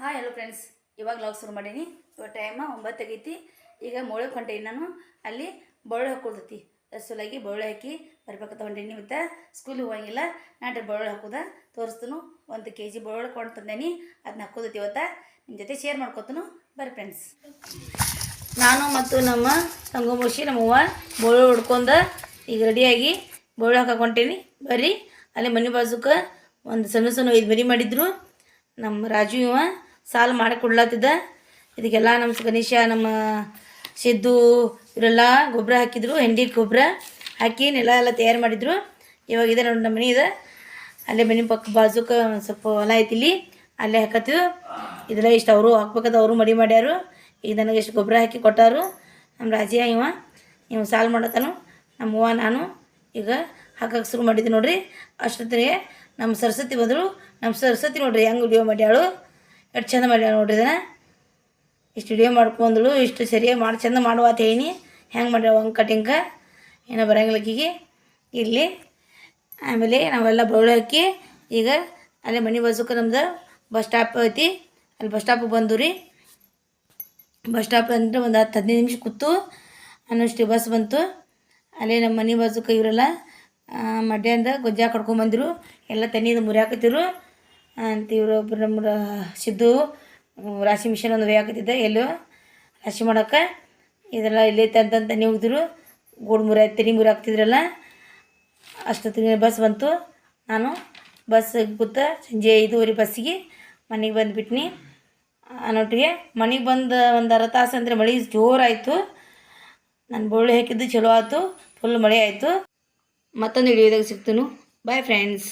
Hi hello friends ಇವಾಗ log ಶುರು ಮಾಡೀನಿ. ಇವಾಗ ಟೈಮ ಒಂಬತ್ತು ಆಗೈತಿ ಈಗ ಮೊಳೆ ಹೊಂಟೀನಿ ನಾನು ಅಲ್ಲಿ ಬೊಳ್ಳೆ ಹಾಕೊಳ್ತೈತಿ. ಅಸಲಾಗಿ ಬೊಳ್ಳೆ ಹಾಕಿ ಬರ್ಬೇಕಂತ ಹೊಂಟೀನಿ ಮತ್ತು ಸ್ಕೂಲಿಗೆ ಹೋಗಂಗಿಲ್ಲ. ನಾನು ಬೊಳ್ಳೆ ಹಾಕೋದ ತೋರಿಸ್ತನು. ಒಂದು ಕೆ ಜಿ ಬೊಳ್ಳೆ ಕೊಂಡು ತಂದೇನಿ. ಅದನ್ನ ಹಾಕೋದೈತಿ ಇವತ್ತು. ನಿಮ್ಮ ಜೊತೆ ಶೇರ್ ಮಾಡ್ಕೊತನು. ಬರ್ರಿ ಫ್ರೆಂಡ್ಸ್ ನಾನು ಮತ್ತು ನಮ್ಮ ತಂಗುಮುಷಿ ನಮ್ಮವ್ವ ಬೋಳು ಹೊಡ್ಕೊಂಡ ಈಗ ರೆಡಿಯಾಗಿ ಬೋಳು ಹಾಕೊಂಟೇನಿ. ಬರ್ರಿ. ಅಲ್ಲಿ ಮನೆ ಬಾಜುಕ ಒಂದು ಸಣ್ಣ ಸಣ್ಣ ಐದು ಮರಿ ಮಾಡಿದ್ರು. ನಮ್ಮ ರಾಜು ಇವ. ಸಾಲು ಮಾಡಿ ಕೊಡ್ಲತ್ತಿದ್ದ ಇದಕ್ಕೆಲ್ಲ ನಮ್ಮ ಗಣೇಶ, ನಮ್ಮ ಸಿದ್ದು ಇವರೆಲ್ಲ ಗೊಬ್ಬರ ಹಾಕಿದ್ರು, ಹೆಂಡಿ ಗೊಬ್ಬರ ಹಾಕಿ ನೆಲ ಎಲ್ಲ ತಯಾರು ಮಾಡಿದ್ರು. ಇವಾಗ ಇದೆ ನೋಡಿ ನಮ್ಮ ಮನೆ ಇದೆ. ಅಲ್ಲೇ ಮನೆ ಪಕ್ಕ ಬಾಜುಕ ಸ್ವಲ್ಪ ಹೊಲ ಐತಿ ಇಲ್ಲಿ. ಅಲ್ಲೇ ಹಾಕತ್ತಿದ್ದು ಇದೆಲ್ಲ ಇಷ್ಟು ಅವರು ಹಾಕ್ಬೇಕಂತ ಅವರು ಮಡಿ ಮಾಡ್ಯಾರು. ಈಗ ನನಗೆ ಎಷ್ಟು ಗೊಬ್ಬರ ಹಾಕಿ ಕೊಟ್ಟಾರು. ನಮ್ಮ ರಾಜಿಯ ಇವ. ನೀವು ಸಾಲು ಮಾಡತ್ತಾನು. ನಮ್ಮವ್ವ ನಾನು ಈಗ ಹಾಕಕ್ಕೆ ಶುರು ಮಾಡಿದ್ದೆ ನೋಡ್ರಿ. ಅಷ್ಟೊತ್ತಿಗೆ ನಮ್ಮ ಸರಸ್ವತಿ ಬಂದರು. ನಮ್ಮ ಸರಸ್ವತಿ ನೋಡ್ರಿ ಹೆಂಗೆ ವಿಡಿಯೋ ಮಾಡ್ಯಾಳು. ಎಷ್ಟು ಚಂದ ಮಾಡ್ಯಾಳ ನೋಡ್ರಿ ಇಷ್ಟು ವಿಡಿಯೋ ಮಾಡ್ಕೊಂದಳು ಇಷ್ಟು ಸರಿಯಾಗಿ ಮಾಡಿ, ಚಂದ ಮಾಡುವ ಅಂತ ಹೆಂಗೆ ಮಾಡ್ಯಾವ ಹಂಗೆ ಕಟಿಂಗ ಏನೋ ಬರಂಗಿಲ್ಲ ಆಕಿಗೆ ಇಲ್ಲಿ ಆಮೇಲೆ ನಾವೆಲ್ಲ ಬೌಳಿ ಹಾಕಿ, ಈಗ ಅಲ್ಲೇ ಮನೆ ಬಾಜುಕ ನಮ್ದು ಬಸ್ ಸ್ಟಾಪ್ ಐತಿ. ಅಲ್ಲಿ ಬಸ್ ಸ್ಟಾಪ್ ಬಂದು ರೀ. ಬಸ್ ಸ್ಟಾಪ್ ಅಂದರೆ ಒಂದು ಹತ್ತು ಹದಿನೈದು ನಿಮಿಷ ಕೂತು ಅನ್ನೋಷ್ಟು ಬಸ್ ಬಂತು. ಅಲ್ಲೇ ನಮ್ಮ ಮನೆ ಬಾಜುಕ ಇವರೆಲ್ಲ ಮಧ್ಯಾಹ್ನ ಗೊಜ್ಜಾ ಕಡ್ಕೊಂಬಂದಿರು ಎಲ್ಲ ತಣ್ಣೀದು ಮುರಿಯಾಕತ್ತಿರು ಅಂತ ಇವರು ಒಬ್ರು ನಮ್ಮ ಸಿದ್ದು, ರಾಶಿ ಮಿಷನ್ ಒಂದು ಬೇಯಾಕತ್ತಿದ್ದ ಎಲ್ಲೋ ರಾಶಿ ಮಾಡೋಕೆ ಇದೆಲ್ಲ ಇಲ್ಲೇ ಅಂತಂತ ನೀವು ಹೋಗಿದ್ರು. ಗೋಡು ಮುರಿ ತೆನಿ ಮುರಿ ಹಾಕ್ತಿದ್ರಲ್ಲ. ಅಷ್ಟೊತ್ತಿಗೆ ಬಸ್ ಬಂತು. ನಾನು ಬಸ್ ಕೂತ ಸಂಜೆ ಐದುವರೆ ಬಸ್ಸಿಗೆ ಮನೆಗೆ ಬಂದುಬಿಟ್ನಿ. ಅನ್ನೊಟ್ಟಿಗೆ ಮನೆಗೆ ಬಂದು ಒಂದು ಅರ್ಧ ತಾಸು ಅಂದರೆ ಮಳೆ ಜೋರಾಯಿತು. ನಾನು ಬೋಳು ಹಾಕಿದ್ದು ಚಲೋ ಆಯಿತು. ಫುಲ್ ಮಳೆ ಆಯಿತು. ಮತ್ತೊಂದು ವಿಡಿಯೋದಾಗ ಸಿಗ್ತೀನಿ. Bye friends